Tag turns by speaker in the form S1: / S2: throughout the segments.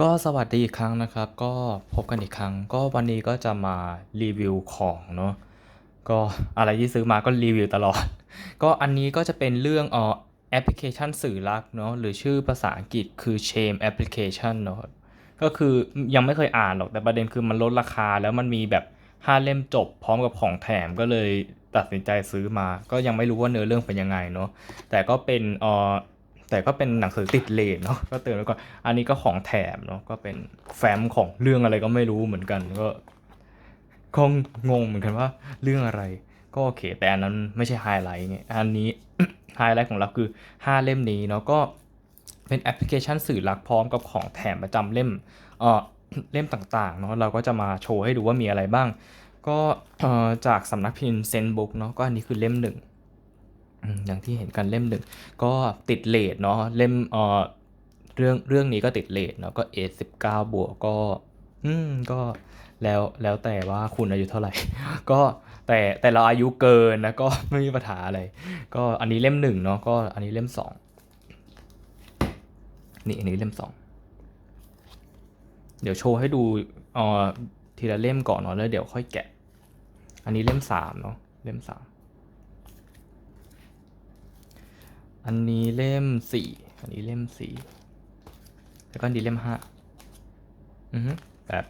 S1: ก็สวัสดีอีกครั้งนะครับ ก็พบกันอีกครั้ง ก็วันนี้ก็จะมารีวิวของเนาะก็อะไรที่ซื้อมาก็รีวิวตลอด ก็อันนี้ก็จะเป็นเรื่องเอ่อแอปพลิเคชันสื่อรักเนาะหรือชื่อภาษาอังกฤษคือ Shame Application เนาะก็คือยังไม่เคยอ่านหรอกแต่ประเด็นคือมันลดราคาแล้วมันมีแบบ5เล่มจบพร้อมกับของแถมก็เลยตัดสินใจซื้อมา ก็ยังไม่รู้ว่าเนื้อเรื่องเป็นยังไงเนาะแต่ก็เป็นเอ่อ แต่ก็เป็นหนังสือติดเลทเนาะก็เตือนไว้ก่อนอันนี้ก็ของแถมเนาะก็เป็นแฟ้มของเรื่องอะไรก็ไม่รู้เหมือนกันก็คงงงเหมือนกันว่าเรื่องอะไร ก็โอเค แต่อันนั้นไม่ใช่ไฮไลท์ไงอันนี้ไฮไลท์ของเราคือ 5 เล่มนี้เนาะก็เป็นแอปพลิเคชันสื่อรักพร้อมกับของแถมประจำเล่มเอ่อเล่มต่างๆเนาะเราก็จะมาโชว์ให้ดูว่ามีอะไรบ้าง ก็จากสำนักพิมพ์เซนบุ๊กเนาะก็อันนี้คือเล่มหนึ่ง อย่างที่เห็นกันเล่มหนึ่งก็ติดเลทเนาะเล่มเอ่อเรื่องเรื่องนี้ก็ติดเลทเนาะก็เอสิบเก้าบวกก็ อืมก็แล้วแล้วแต่ว่าคุณอายุเท่าไหร่ ก็แต่แต่เราอายุเกินนะก็ไม่มีปัญหาอะไร ก็อันนี้เล่มหนึ่งเนาะก็อันนี้เล่มสองนี่อันนี้เล่มสองเดี๋ยวโชว์ให้ดูเอ่อทีละเล่มก่อนเนาะแล้วเดี๋ยวค่อยแกะ อันนี้เล่มสามเนาะเล่มสาม อันนี้เล่มสี่อันนี้เล่มสี่แล้วก็อันนี้เล่มห้าอือฮึแบบ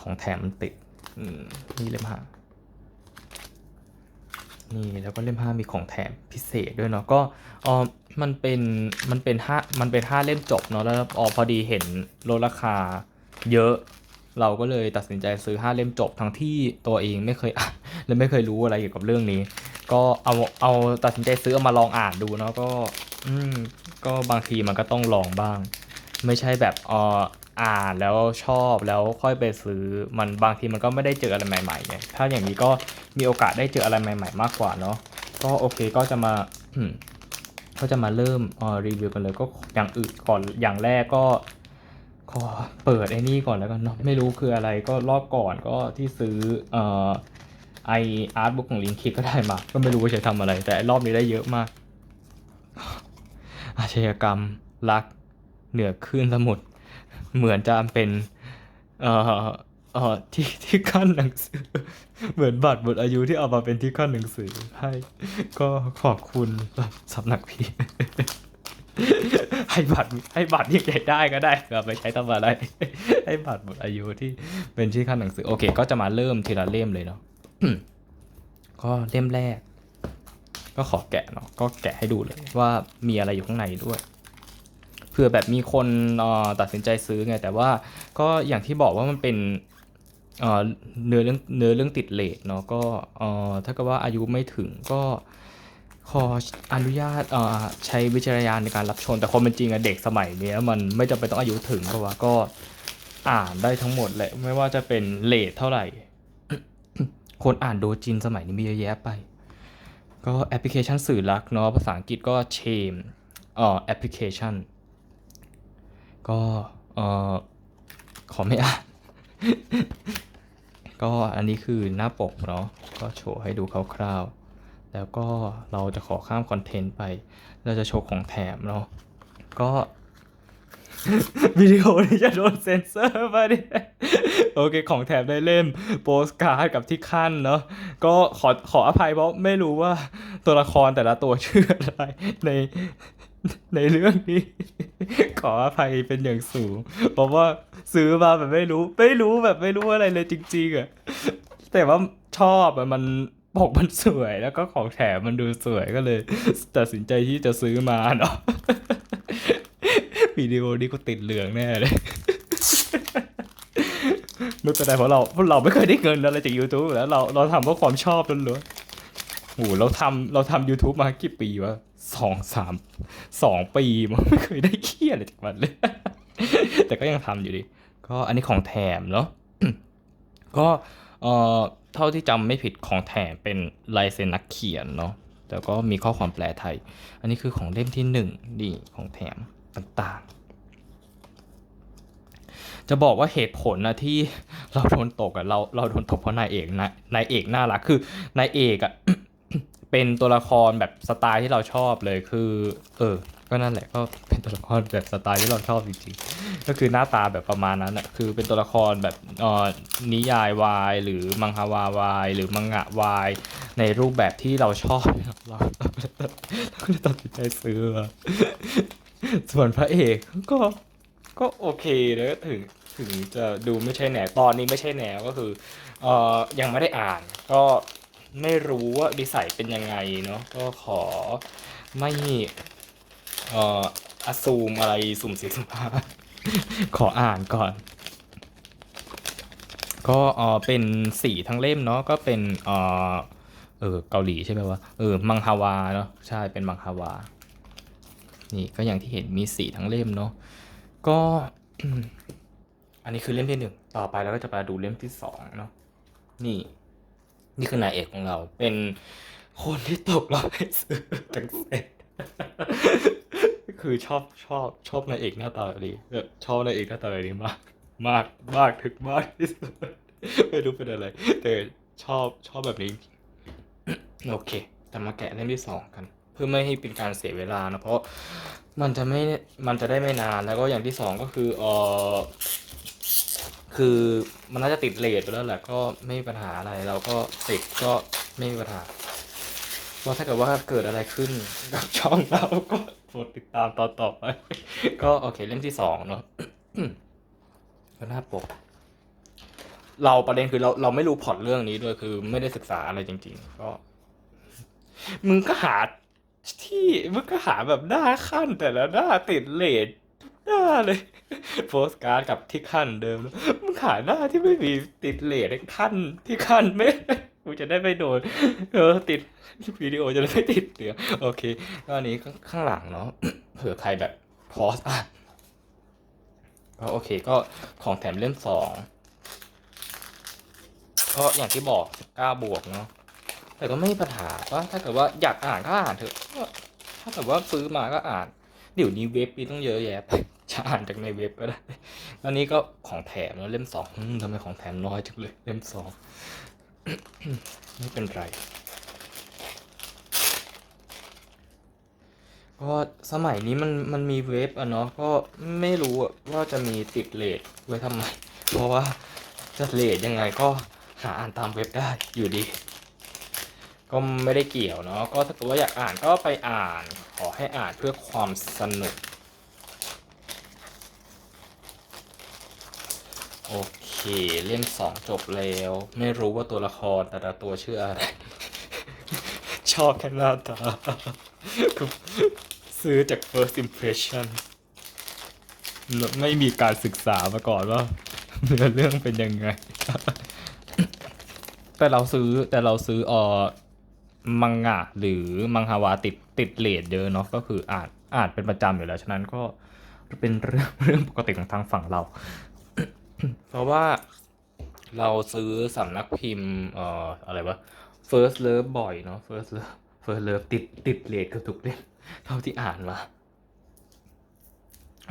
S1: ของแถมมันติดอืมนี่เล่มห้านี่แล้วก็เล่มห้ามีของแถมพิเศษด้วยเนาะก็เออมันเป็นมันเป็นห้ามันเป็นห้าเล่มจบเนาะแล้วอ๋อพอดีเห็นลดราคาเยอะ เราก็เลยตัดสินใจซื้อห้าเล่มจบทั้งที่ตัวเองไม่เคยอ่านและไม่เคยรู้อะไรเกี่ยวกับเรื่องนี้ ก็เอาเอาตัดสินใจซื้อเอามาลองอ่านดูเนาะก็ อืม ก็บางทีมันก็ต้องลองบ้าง ไม่ใช่แบบอออ่านแล้วชอบแล้วค่อยไปซื้อมันบางทีมันก็ไม่ได้เจออะไรใหม่ๆไงถ้าอย่างนี้ก็มีโอกาสได้เจออะไรใหม่ ๆ มากกว่าเนาะก็โอเคก็จะมาก็จะมาเริ่มอ่อรีวิวกันเลยก็อย่างอื่นก่อนอย่างแรกก็ขอเปิดไอ้นี่ก่อนแล้วกันเนาะไม่รู้คืออะไรก็รอบก่อนก็ที่ซื้อเอ่อ ไออาร์ตบุ๊กของลิงคิดก็ได้มา ก็ไม่รู้ว่าใช้ทำอะไร แต่รอบนี้ได้เยอะมาก อาชญากรรมรัก เหนือคลื่นสมุทรเหมือนจะเป็น เอ่อเอ่อที่ที่ขั้นหนังสือ เหมือนบัตรหมดอายุที่เอามาเป็นที่ขั้นหนังสือให้ ก็ขอบคุณสำนักพิมพ์ให้บัตรให้บัตรที่ใช้ได้ก็ได้เอาไปใช้ทำอะไร ให้บัตรหมดอายุที่เป็นที่ขั้นหนังสือ โอเค ก็จะมาเริ่มทีละเล่มเลยเนาะ ก็เล่มแรก ก็ขอแกะเนาะก็แกะให้ดูเลยว่ามีอะไรอยู่ข้างในด้วยเผื่อแบบมีคนตัดสินใจซื้อไง แต่ว่าก็อย่างที่บอกว่ามันเป็นเนื้อเรื่องเนื้อเรื่องติดเลทเนาะก็ถ้าเกิดว่าอายุไม่ถึงก็ขออนุญาตใช้วิจารณญาณในการรับชม แต่ความเป็นจริงอะเด็กสมัยนี้มันไม่จำเป็นต้องอายุถึงเพราะว่าก็อ่านได้ทั้งหมดแหละไม่ว่าจะเป็นเลทเท่าไหร่ คนอ่านโดจินสมัยนี้มีเยอะแยะไป ก็แอปพลิเคชันสื่อรักเนาะภาษาอังกฤษก็ shame อ่อแอปพลิเคชัน ก็เอ่อขอไม่อ่าน ก็อันนี้คือหน้าปกเนาะก็โชว์ให้ดูคร่าวๆ แล้วก็เราจะขอข้ามคอนเทนต์ไป เราจะโชว์ของแถมเนาะก็ วิดีโอนี้จะโดนเซ็นเซอร์ไปดิโอเคของแถมได้เล่มโปสการ์ดกับที่ขั้นเนาะก็ขอขออภัยเพราะไม่รู้ว่าตัวละครแต่ละตัวชื่ออะไรในในเรื่องนี้ ขออภัยเป็นอย่างสูงเพราะว่าซื้อมาแบบไม่รู้ ไม่รู้แบบไม่รู้อะไรเลยจริงๆอะแต่ว่าชอบอะมันปกมันสวยแล้วก็ของแถมมันดูสวยก็เลย ตัดสินใจที่จะซื้อมาเนาะ วิดีโอนี้ก็ติดเหลืองแน่เลยไม่เป็นไรเพราะเราเพราะเราไม่เคยได้เงินอะไรจาก YouTube แล้วเราเราทำเพราะความชอบล้วนๆโอ้โหเราทำเราทำ YouTube มากี่ปีวะสองสามสองปีมันไม่เคยได้เคียอะไรจากมันเลย แต่ก็ยังทำอยู่ดีก็อันนี้ของแถมเนาะก็เอ่อเท่าที่จำไม่ผิดของแถมเป็นลายเซ็นนักเขียนเนาะแต่ก็มีข้อความแปลไทย อันนี้คือของเล่มที่หนึ่งนี่ของแถม ต่างๆ จะบอกว่าเหตุผลนะที่เราโดนตกอะเราเราโดนตกเพราะนายเอกนะนายเอกน่ารักคือนายเอกอะเป็นตัวละครแบบสไตล์ที่เราชอบเลยคือ เออ ก็นั่นแหละก็เป็นตัวละครแบบสไตล์ที่เราชอบจริงๆ ก็คือหน้าตาแบบประมาณนั้นอะคือเป็นตัวละครแบบอ่อนิยายวายหรือมังฮวาวายหรือมังงะวายในรูปแบบที่เราชอบเราเราก็เลยตัดสินใจซื้อ ส่วนพระเอกก็ก็โอเคนะถึงถึงจะดูไม่ใช่แนวตอนนี้ไม่ใช่แนวก็คือเอ่อยังไม่ได้อ่าน ก็ไม่รู้ว่าดีไซน์เป็นยังไงเนาะก็ขอไม่เอ่ออซูมอะไรสุ่มสี่สุ่มห้าขออ่านก่อน ก็เออเป็นสีทั้งเล่มเนาะก็เป็นเออเออเกาหลีใช่ไหมวะเออมังฮวาเนาะใช่เป็นมังฮวา นี่ก็อย่างที่เห็นมีสีทั้งเล่มเนาะก็อันนี้คือเล่มที่หนึ่งต่อไปเราก็จะมาดูเล่มที่สองเนาะนี่ นี่คือนายเอกของเรา เป็นคนที่ตกรอบให้ซื้อทั้งเซ็ตคือชอบชอบชอบนายเอกหน้าตาแบบนี้ชอบนายเอกหน้าตาแบบนี้มาก มากมากถึงมากที่สุดไม่รู้เป็นอะไรแต่ชอบชอบแบบนี้ โอเคแต่มาแกะเล่มที่สองกัน เพื่อไม่ให้เป็นการเสียเวลานะเพราะมันจะไม่มันจะได้ไม่นานแล้วก็อย่างที่สองก็คือเออคือมันน่าจะติดเลทไปแล้วแหละก็ไม่มีปัญหาอะไรเราก็ติดก็ไม่มีปัญหาเพราะถ้าเกิดว่าเกิดอะไรขึ้นกับช่องเราก็โปรดติดตามตอนต่อไปก็โอเคเล่มที่สองเนาะก็น้าปก เราประเด็นคือเราเราไม่รู้พอตเรื่องนี้ด้วยคือ ไม่ได้ศึกษาอะไรจริง ๆ ก็ มึงก็หา ที่มึงก็หาแบบหน้าขั้นแต่ละหน้าติดเลททุกหน้าเลยโพสการ์ดกับที่ขั้นเดิมแล้วมึงหาหน้าที่ไม่มีติดเลทขั้นที่ขั้นไม่กูจะได้ไม่โดนเออติดวิดีโอจะได้ไม่ติดเดี๋ยวโอเคก็อันนี้ข้างางหลังเนาะเผื่อใครแบบพอสอะก็โอเคก็ของแถมเล่มสองก็อย่างที่บอก19บวกเนาะแต่ก็ไม่มีปัญหาว่าถ้าเกิดว่าอยากอ่านก็อ่านเถอะ ถ้าเกิดว่าซื้อมาก็อ่าน เดี๋ยวนี้เว็บมีต้องเยอะแยะไปจะอ่านจากในเว็บก็ได้อันนี้ก็ของแถมแล้วเล่มสองทำไมของแถมน้อยจังเลย เล่มสองไม่เป็นไร ก็สมัยนี้มันมันมีเว็บอะเนาะก็ไม่รู้ว่าจะมีติดเลทไว้ทำไม เพราะว่าจะเลทยังไงก็หาอ่านตามเว็บได้อยู่ดี ก็ไม่ได้เกี่ยวเนาะก็ถ้าเกิดว่าอยากอ่านก็ไปอ่านขอให้อ่านเพื่อความสนุก โอเคเล่มสองจบแล้ว ไม่รู้ว่าตัวละครแต่ละตัวชื่ออะไร ชอบแค่หน้าตาซื้อจาก first impression ไม่มีการศึกษามาก่อนว่าเนื้อเรื่องเป็นยังไง แต่เราซื้อแต่เราซื้อออ มังงะหรือมังฮวาติดติดเลทเยอะเนาะก็คืออ่านอ่านเป็นประจำอยู่แล้ว ฉะนั้นก็เป็นเรื่องเรื่องปกติของทางฝั่งเรา เพราะว่าเราซื้อสำนักพิมพ์เอ่ออะไรวะ first love บ่อยเนาะ first love first love ติดติดเลทเกับทุกเล่มเท่าที่อ่านมา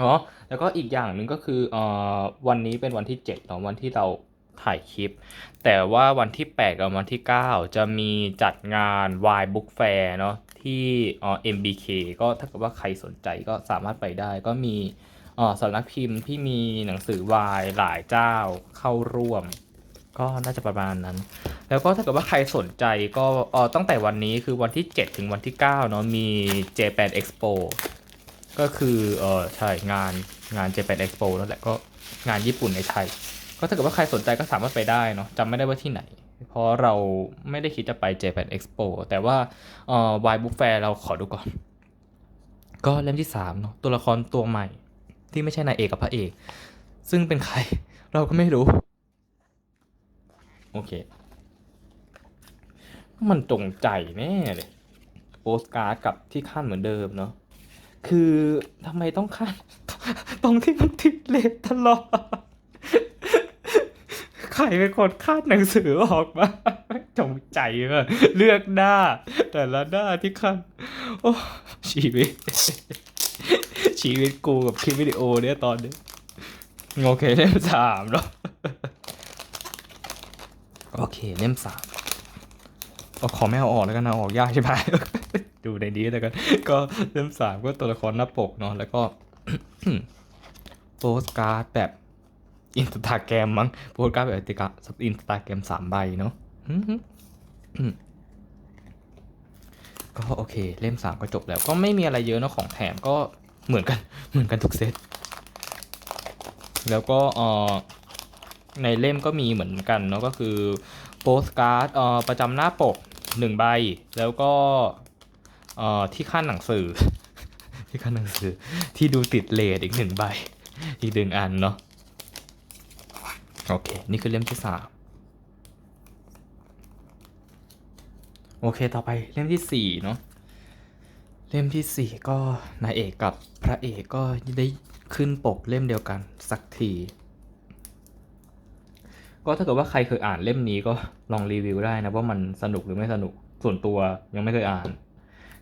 S1: อ๋อแล้วก็อีกอย่างหนึ่งก็คือเอ่อวันนี้เป็นวันที่7เนาะวันที่เรา ถ่ายคลิป แต่ว่าวันที่ 8 กับวันที่ 9 จะมีจัดงาน Y Book Fair เนาะที่เอ่อ MBK ก็ถ้าเกิดว่าใครสนใจก็สามารถไปได้ ก็มีเอ่อสำนักพิมพ์ที่มีหนังสือวายหลายเจ้าเข้าร่วม ก็น่าจะประมาณนั้น แล้วก็ถ้าเกิดว่าใครสนใจก็เออตั้งแต่วันนี้คือวันที่ 7 ถึงวันที่9เนาะมี Japan Expo ก็คือเออใช่งานงาน Japan Expo นั่นแหละก็งานญี่ปุ่นในไทย ก็ถ้าเกิดว่าใครสนใจก็สามารถไปได้เนาะจำไม่ได้ว่าที่ไหน เพราะเราไม่ได้คิดจะไป Japan Expo แต่ว่าเอ่อ Y Book Fair เราขอดูก่อน ก็เล่มที่3เนาะตัวละครตัวใหม่ ที่ไม่ใช่นายเอกกับพระเอก ซึ่งเป็นใคร เราก็ไม่รู้ โอเค มันจงใจแน่เลยโปสการ์ดกับที่ขั้นเหมือนเดิมเนาะคือทำไมต้องขั้นตรงที่มันติดเลทตลอด รเป็นคนคาดหนังสือออกมาจงใจมาเลือกหน้า แต่ละหน้าที่ขั้นโอ้ชีวิต ชีวิตกูกับคลิปวิดีโอเนี่ยตอนนี้โอเคเล่มสามเนาะโอเคเล่มสามเอาขอไม่เอาออกแล้วกันนะออกยากใช่ไหมดูในนี้แล้วกันก็เล่มสามก็ตัวละครหน้าปกเนาะแล้วก็โปสการ์ดแบบ อินสตาแกรมมั้งโปสการ์ดแบบอินสตาอินสตาแกรมสามใบเนาะก็โอเค เล่มสามก็จบแล้ว ก็ไม่มีอะไรเยอะเนอะของแถมก็เหมือนกัน เหมือนกันทุกเซต แล้วก็เออในเล่มก็มีเหมือนกันเนาะก็คือโปสการ์ดเออประจำหน้าปกหนึ่งใบ แล้วก็เออที่ขั้นหนังสือ ที่ขั้นหนังสือที่ดูติดเลทอีกหนึ่งใบ อีกหนึ่งอันเนาะ โอเค นี่คือเล่มที่สามโอเค ต่อไปเล่มที่สี่เนาะ เล่มที่สี่ก็นายเอกกับพระเอกก็ได้ขึ้นปกเล่มเดียวกันสักที ก็ถ้าเกิดว่าใครเคยอ่านเล่มนี้ก็ลองรีวิวได้นะว่ามันสนุกหรือไม่สนุก ส่วนตัวยังไม่เคยอ่าน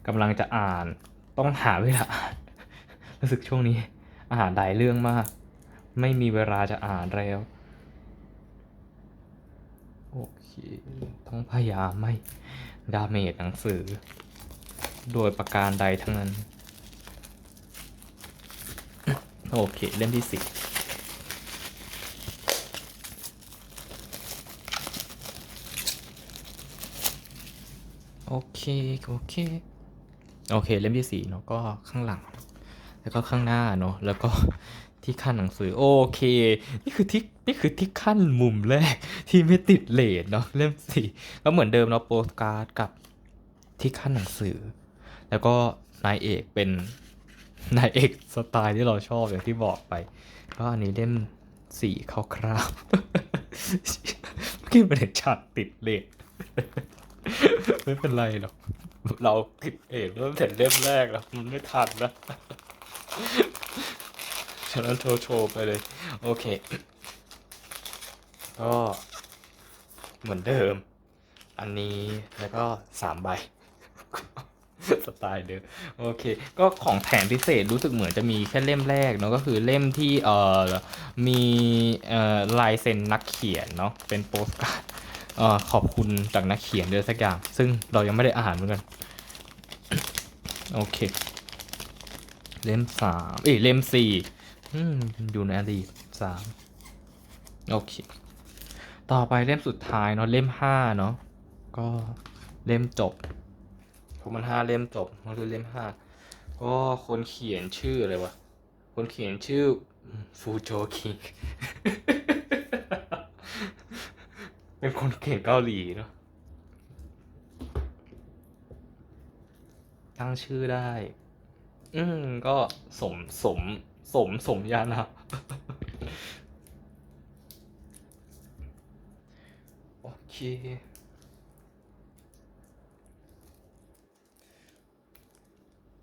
S1: กำลังจะอ่าน ต้องหาเวลาอ่าน รู้สึกช่วงนี้ อ่านหลายเรื่องมาก ไม่มีเวลาจะอ่านแล้ว โอเค ต้องพยายามไม่ดาเมจหนังสือ โดยประการใดทั้งนั้น โอเคเล่มที่สี่โอเค โอเค โอเค เล่มที่สี่เนาะก็ข้างหลัง แล้วก็ข้างหน้าเนาะแล้วก็ ที่ขั้นหนังสือโอเค นี่คือที่นี่คือที่ขั้นมุมแรกที่ไม่ติดเลทเนาะเล่มสี่ก็เหมือนเดิมเนาะโปสการ์ดกับที่ขั้นหนังสือ แล้วก็นายเอกเป็นนายเอกสไตล์ที่เราชอบอย่างที่บอกไปก็อันนี้เล่มสี่คร่าวๆเมื่อกี้มันเห็นฉากติดเลทไม่เป็นไรหรอกเราติดเอกเริ่มเสร็จเล่มแรกแล้วมันไม่ทันนะ ฉะนั้นโชว์โชว์ไปเลย โอเค ก็เหมือนเดิม อันนี้แล้วก็สามใบ สไตล์เดิม โอเค ก็ของแถมพิเศษรู้สึกเหมือนจะมีแค่เล่มแรกเนาะก็คือเล่มที่เอ่อมีเอ่อลายเซ็นนักเขียนเนาะเป็นโปสการ์ดเอ่อขอบคุณจากนักเขียนเดือสักอย่าง ซึ่งเรายังไม่ได้อ่านเหมือนกัน โอเค เล่มสามเอ้ยเล่มสี่ อืม อยู่ในอดีตสามโอเค ต่อไปเล่มสุดท้ายเนาะเล่มห้าเนาะก็เล่มจบผมมันห้าเล่มจบมันคือเล่มห้าก็คนเขียนชื่ออะไรวะคนเขียนชื่อฟูโจคิงเป็นคนเก่งเกาหลีเนาะตั้งชื่อได้ อืมก็สมสม สมสมยานะโอเค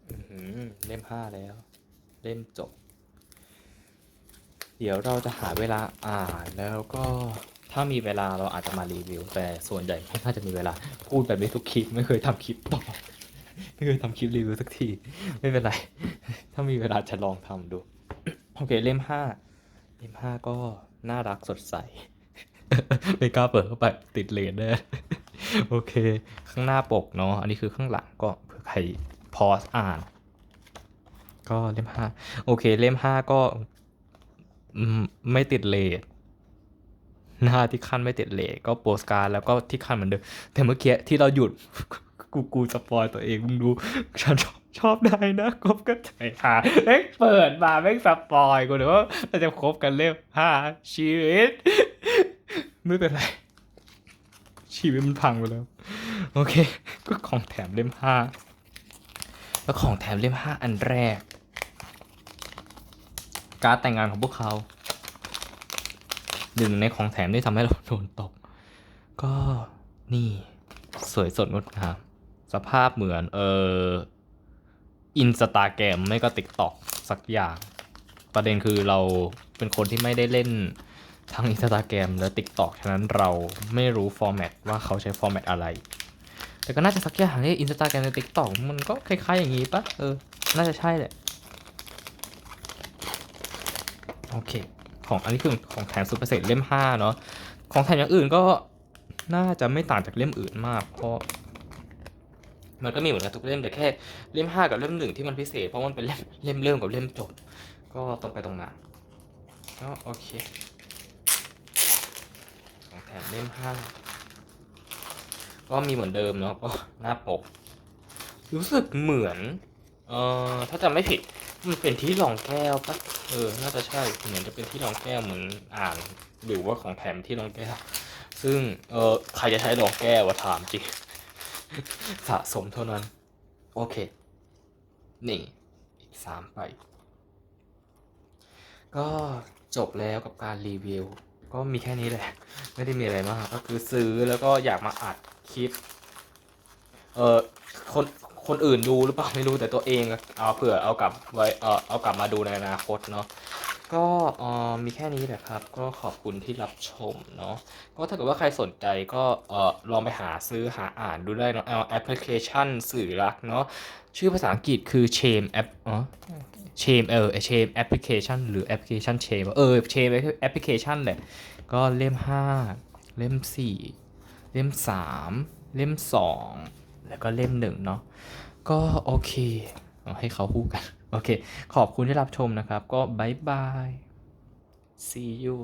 S1: อือหือเล่มห้าแล้ว เล่มจบ เดี๋ยวเราจะหาเวลาอ่านแล้วก็ถ้ามีเวลาเราอาจจะมารีวิว แต่ส่วนใหญ่ไม่น่าจะมีเวลา พูดแบบนี้ทุกคลิป ไม่เคยทำคลิปต่อไม่เคยทำคลิปรีวิวสักที ไม่เป็นไร ถ้ามีเวลาจะลองทำดู โอเคเล่มห้าเล่มห้าก็น่ารักสดใส ไม่กล้าเปิดเข้าไปติดเลนแน่โอเค ข้างหน้าปกเนาะอันนี้คือข้างหลังก็เผื่อใครพอสอ่าน ก็เล่มห้าโอเค เล่มห้าก็อืมไม่ติดเลทหน้าที่ขั้นไม่ติดเลทก็โปสการ์ดแล้วก็ที่ขั้นเหมือนเดิมแต่เมื่อกี้ที่เราหยุด กูกูสปอยตัวเองมึงดูฉันชอบชอบได้นะคบกันใจหาเอ้ยเปิดมาแม่งสปอยกูเดี๋ยวว่าเราจะคบกันเล่มห้าชีวิตไม่เป็นไร ชีวิตมันพังไปแล้ว โอเค ก็ของแถมเล่มห้าแล้วของแถมเล่มห้าอันแรก การดแต่งงานของพวกเขาหนึ่งในของแถมที่ทำให้เราโดนตก ก็นี่สวยสดงดงาม สภาพเหมือนเอออินสตาแกรมไม่ก็ติ๊กต็อกสักอย่าง ประเด็นคือเราเป็นคนที่ไม่ได้เล่นทั้งอินสตาแกรมและติ๊กต็อกฉะนั้นเราไม่รู้ฟอร์แมตว่าเขาใช้ฟอร์แมตอะไร แต่ก็น่าจะสักอย่างที่อินสตาแกรมและติ๊กต็อกมันก็คล้ายๆอย่างนี้ปะเออ น่าจะใช่แหละ โอเค ของอันนี้คือของแถมสุดพิเศษเล่มห้าเนาะของแถมอย่างอื่นก็น่าจะไม่ต่างจากเล่มอื่นมาก เพราะ มันก็มีเหมือนกันทุกเล่มแต่แค่เล่มห้ากับเล่มหนึ่งที่มันพิเศษเพราะมันเป็นเล่มเล่มเริ่มกับเล่มจบ ก็ตรงไปตรงมาก็โอเคของแถมเล่มห้าก็มีเหมือนเดิมเนาะก็หน้าปก รู้สึกเหมือน เอ่อถ้าจำไม่ผิดมันเป็นที่รองแก้วปะเออ น่าจะใช่เหมือนจะเป็นที่รองแก้วเหมือนอ่านหรือว่าของแถมที่รองแก้ว ซึ่งเออใครจะใช้รองแก้ววะถามจริง สะสมเท่านั้น โอเค นี่ อีกสามไป ก็จบแล้วกับการรีวิว ก็มีแค่นี้แหละ ไม่ได้มีอะไรมาก ก็คือซื้อแล้วก็อยากมาอัดคลิป เออคนคนอื่นดูหรือเปล่าไม่รู้แต่ตัวเองเอาเผื่อเอากลับไว้เออเอากลับมาดูในอนาคตเนาะ ก็มีแค่นี้แหละครับ ก็ขอบคุณที่รับชมเนาะก็ถ้าเกิดว่าใครสนใจก็ลองไปหาซื้อหาอ่านดูได้เนาะเอาแอปพลิเคชันสื่อรักเนาะชื่อภาษาอังกฤษคือ Shame App อ๋อ Shame เออ Shame Application หรือแอปพลิเคชัน Shame เออ Shame Application แหละก็เล่ม 5 เล่ม 4 เล่ม 3 เล่ม 2 แล้วก็เล่ม 1 เนาะก็โอเค ให้เขาคู่กัน โอเค ขอบคุณที่รับชมนะครับ ก็บายบาย see you